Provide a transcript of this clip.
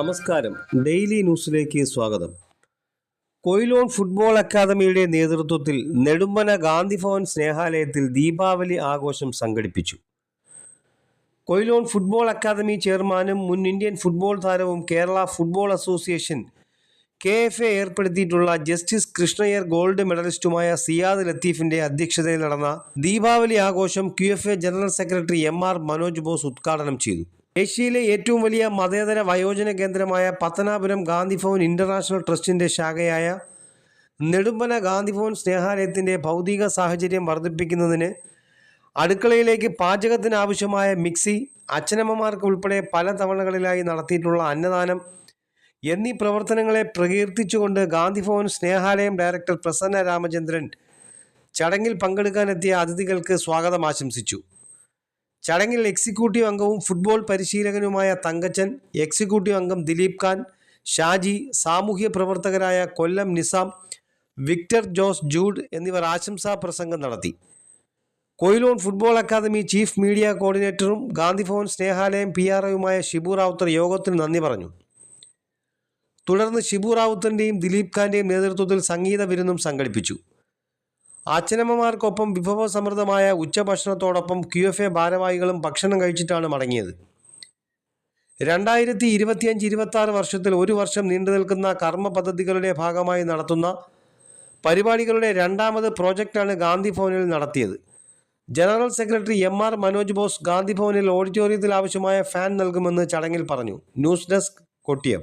നമസ്കാരം. ഡെയിലി ന്യൂസിലേക്ക് സ്വാഗതം. കൊയിലോൺ ഫുട്ബോൾ അക്കാദമിയുടെ നേതൃത്വത്തിൽ നെടുമ്പന ഗാന്ധി ഭവൻ സ്നേഹാലയത്തിൽ ദീപാവലി ആഘോഷം സംഘടിപ്പിച്ചു. കൊയിലോൺ ഫുട്ബോൾ അക്കാദമി ചെയർമാനും മുൻ ഇന്ത്യൻ ഫുട്ബോൾ താരവും Kerala football association K F A ഏർപ്പെടുത്തിയിട്ടുള്ള justice Krishnaiyer gold മെഡലിസ്റ്റുമായ സിയാദ് ലത്തീഫിന്റെ അധ്യക്ഷതയിൽ നടന്ന ദീപാവലി ആഘോഷം Q F A general secretary M R Manoj Bose ഉദ്ഘാടനം ചെയ്തു. ഏഷ്യയിലെ ഏറ്റവും വലിയ മതേതര വയോജന കേന്ദ്രമായ പത്തനാപുരം ഗാന്ധി ഭവൻ ഇന്റർനാഷണൽ ട്രസ്റ്റിന്റെ ശാഖയായ നെടുമ്പന ഗാന്ധി ഭവൻ സ്നേഹാലയത്തിന്റെ ഭൗതിക സാഹചര്യം വർദ്ധിപ്പിക്കുന്നതിന് അടുക്കളയിലേക്ക് പാചകത്തിന് ആവശ്യമായ മിക്സി അച്ഛനമ്മമാർക്ക് ഉൾപ്പെടെ പല തവണകളിലായി നടത്തിയിട്ടുള്ള അന്നദാനം എന്നീ പ്രവർത്തനങ്ങളെ പ്രകീർത്തിച്ചുകൊണ്ട് ഗാന്ധി ഭവൻ സ്നേഹാലയം ഡയറക്ടർ പ്രസന്ന രാമചന്ദ്രൻ ചടങ്ങിൽ പങ്കെടുക്കാനെത്തിയ അതിഥികൾക്ക് സ്വാഗതം ആശംസിച്ചു. ചടങ്ങിൽ എക്സിക്യൂട്ടീവ് അംഗവും ഫുട്ബോൾ പരിശീലകനുമായ തങ്കച്ചൻ എക്സിക്യൂട്ടീവ് അംഗം ദിലീപ് ഖാൻ ഷാജി സാമൂഹ്യ പ്രവർത്തകരായ കൊല്ലം നിസാം വിക്ടർ ജോസ് ജൂഡ് എന്നിവർ ആശംസാ പ്രസംഗം നടത്തി. Quilon football academy chief media കോർഡിനേറ്ററും Gandhibhavan Snehalayam P R ഒയുമായ ഷിബു റാവുത്തർ യോഗത്തിന് നന്ദി പറഞ്ഞു. തുടർന്ന് ഷിബു റാവുത്തറിന്റെയും ദിലീപ് ഖാന്റെയും നേതൃത്വത്തിൽ സംഗീത വിരുന്നും സംഘടിപ്പിച്ചു. അച്ഛനമ്മമാർക്കൊപ്പം വിഭവസമൃദ്ധമായ ഉച്ചഭക്ഷണത്തോടൊപ്പം ക്യു എഫ് എ ഭാരവാഹികളും ഭക്ഷണം കഴിച്ചിട്ടാണ് മടങ്ങിയത്. രണ്ടായിരത്തി ഇരുപത്തിയഞ്ച് ഇരുപത്തി വർഷത്തിൽ ഒരു വർഷം നീണ്ടു നിൽക്കുന്ന കർമ്മ പദ്ധതികളുടെ ഭാഗമായി നടത്തുന്ന പരിപാടികളുടെ രണ്ടാമത് പ്രോജക്റ്റാണ് ഗാന്ധി ഭവനിൽ നടത്തിയത്. General secretary M R Manoj Bose Gandhi ഭവനിൽ ഓഡിറ്റോറിയത്തിൽ ആവശ്യമായ ഫാൻ നൽകുമെന്ന് ചടങ്ങിൽ പറഞ്ഞു. News desk Kottiyam.